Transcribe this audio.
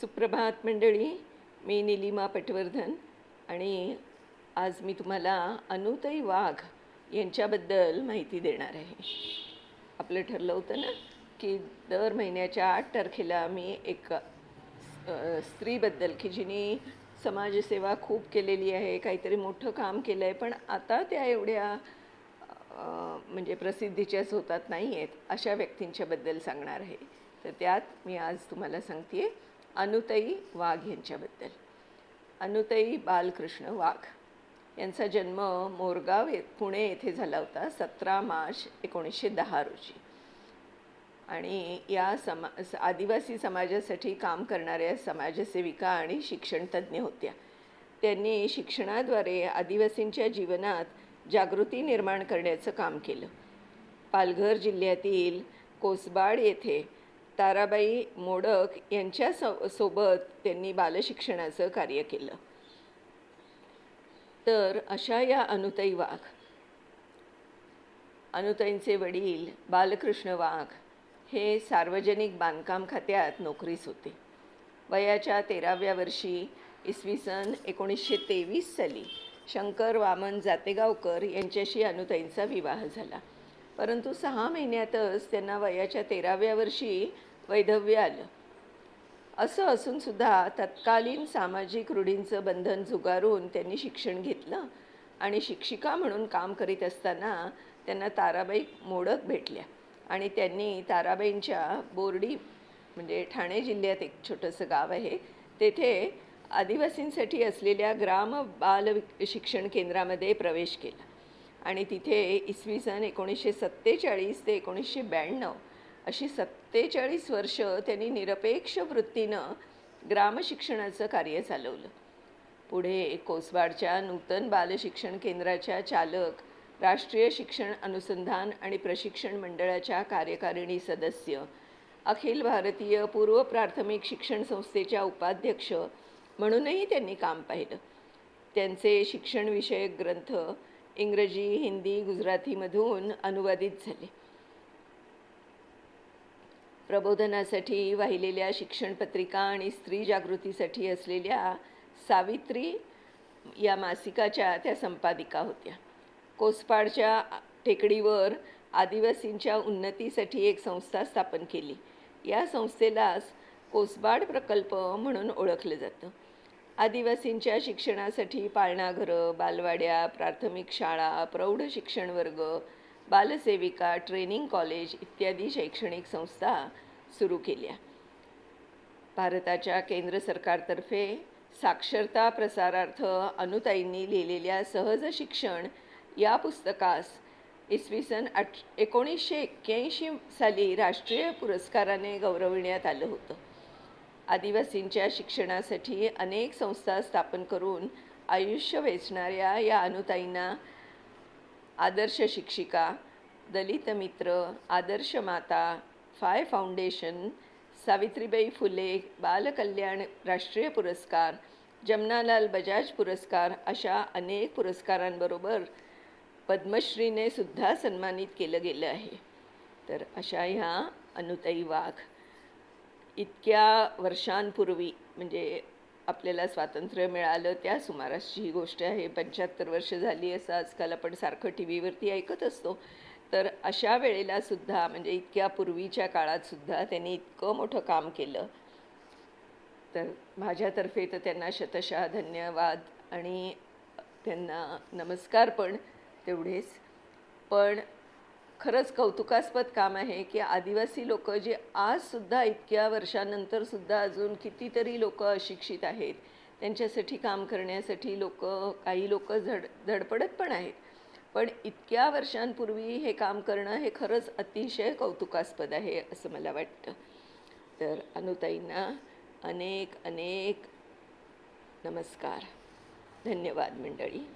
सुप्रभात मंडळी मी निलिमा पटवर्धन आणि आज मी तुम्हाला अनुतई वाघ यांच्याबद्दल माहिती देणार आहे. आपलं ठरलं होतं ना की दर महिन्याच्या आठ तारखेला मी एक स्त्रीबद्दल की जिने समाजसेवा खूप केलेली आहे काहीतरी मोठं काम केलं आहे पण आता त्या एवढ्या म्हणजे प्रसिद्धीच्याच होतात नाही आहेत अशा व्यक्तींच्याबद्दल सांगणार आहे. तर त्यात मी आज तुम्हाला सांगते अनुताई वाघ यांच्याबद्दल. अनुताई बालकृष्ण वाघ. यांचा जन्म मोरगाव ये पुणे येथे झाला होता सतरा मार्च एकोणीसशे दहा रोजी. आणि या समा स- आदिवासी समाजासाठी काम करणाऱ्या समाजसेविका आणि शिक्षणतज्ज्ञ होत्या. त्यांनी शिक्षणाद्वारे आदिवासींच्या जीवनात जागृती निर्माण करण्याचं काम केलं. पालघर जिल्ह्यातील कोसबाड येथे ताराबाई मोडक यांच्या सो सोबत त्यांनी बालशिक्षणाचं कार्य केलं. तर अशा या अनुताई वाघ. अनुताईंचे वडील बालकृष्ण वाघ हे सार्वजनिक बांधकाम खात्यात नोकरीस होते. वयाच्या तेराव्या वर्षी इसवी सन एकोणीसशे तेवीस साली शंकर वामन जातेगावकर यांच्याशी अनुताईंचा विवाह झाला. परंतु सहा महिन्यातच त्यांना वयाच्या तेराव्या वर्षी वैधव्य आलं. असं असूनसुद्धा तत्कालीन सामाजिक रूढींचं बंधन झुगारून त्यांनी शिक्षण घेतलं आणि शिक्षिका म्हणून काम करीत असताना त्यांना ताराबाई मोडक भेटल्या आणि त्यांनी ताराबाईंच्या बोर्डी म्हणजे ठाणे जिल्ह्यात एक छोटंसं गाव आहे तेथे आदिवासींसाठी असलेल्या ग्राम बाल विक- शिक्षण केंद्रामध्ये प्रवेश केला. आणि तिथे इसवी सन एकोणीसशे सत्तेचाळीस ते एकोणीसशे ब्याण्णव अशी सत्तेचाळीस वर्ष त्यांनी निरपेक्ष वृत्तीनं ग्रामशिक्षणाचं कार्य चालवलं. पुढे कोसबाडच्या नूतन बालशिक्षण केंद्राच्या चालक राष्ट्रीय शिक्षण अनुसंधान आणि प्रशिक्षण मंडळाच्या कार्यकारिणी सदस्य अखिल भारतीय पूर्व प्राथमिक शिक्षण संस्थेच्या उपाध्यक्ष म्हणूनही त्यांनी काम पाहिलं. त्यांचे शिक्षणविषयक ग्रंथ इंग्रजी हिंदी गुजरातीमधून अनुवादित झाले. प्रबोधनासाठी वाहिलेल्या शिक्षणपत्रिका आणि स्त्री जागृतीसाठी असलेल्या सावित्री या मासिकाच्या त्या संपादिका होत्या. कोसपाडच्या टेकडीवर आदिवासींच्या उन्नतीसाठी एक संस्था स्थापन केली. या संस्थेलाच कोसबाड प्रकल्प म्हणून ओळखलं जातं. आदिवासींच्या शिक्षणासाठी पाळणाघरं बालवाड्या प्राथमिक शाळा प्रौढ शिक्षण वर्ग बालसेविका ट्रेनिंग कॉलेज इत्यादी शैक्षणिक संस्था सुरू केल्या. भारताच्या केंद्र सरकारतर्फे साक्षरता प्रसारार्थ अनुताईंनी लिहिलेल्या सहज शिक्षण या पुस्तकास इसवी सन आठ एकोणीसशे एक्क्याऐंशी साली राष्ट्रीय पुरस्काराने गौरविण्यात आलं होतं. आदिवासींच्या शिक्षणासाठी अनेक संस्था स्थापन करून आयुष्य वेचणाऱ्या या अनुताईंना आदर्श शिक्षिका दलित मित्र आदर्श माता फाय फाउंडेशन सावित्रीबाई फुले बालकल्याण राष्ट्रीय पुरस्कार जमनालाल बजाज पुरस्कार अशा अनेक पुरस्कारांबरोबर पद्मश्रीने सुद्धा सन्मानित केलं गेलं आहे. तर अशा ह्या अनुताई वाघ. इतक्या वर्षांपूर्वी म्हणजे आपल्याला स्वातंत्र्य मिळालं त्या सुमारासची ही गोष्ट आहे. पंच्याहत्तर वर्ष झाली असं आजकाल आपण सारखं टी व्हीवरती ऐकत असतो. तर अशा वेळेला सुद्धा म्हणजे इतक्या पूर्वीच्या काळात सुद्धा त्यांनी इतकं मोठं काम केलं. तर माझ्यातर्फे तर त्यांना शतशः धन्यवाद आणि त्यांना नमस्कार पण तेवढेच. पण खरंच कौतुकास्पद काम आहे की आदिवासी लोक जे आजसुद्धा इतक्या वर्षानंतरसुद्धा अजून कितीतरी लोक अशिक्षित आहेत त्यांच्यासाठी काम करण्यासाठी लोक काही लोक झड धडपडत पण आहेत. पण इतक्या वर्षांपूर्वी हे काम करणं हे खरंच अतिशय कौतुकास्पद आहे असं मला वाटतं. तर अनुताईंना अनेक अनेक नमस्कार. धन्यवाद मंडळी.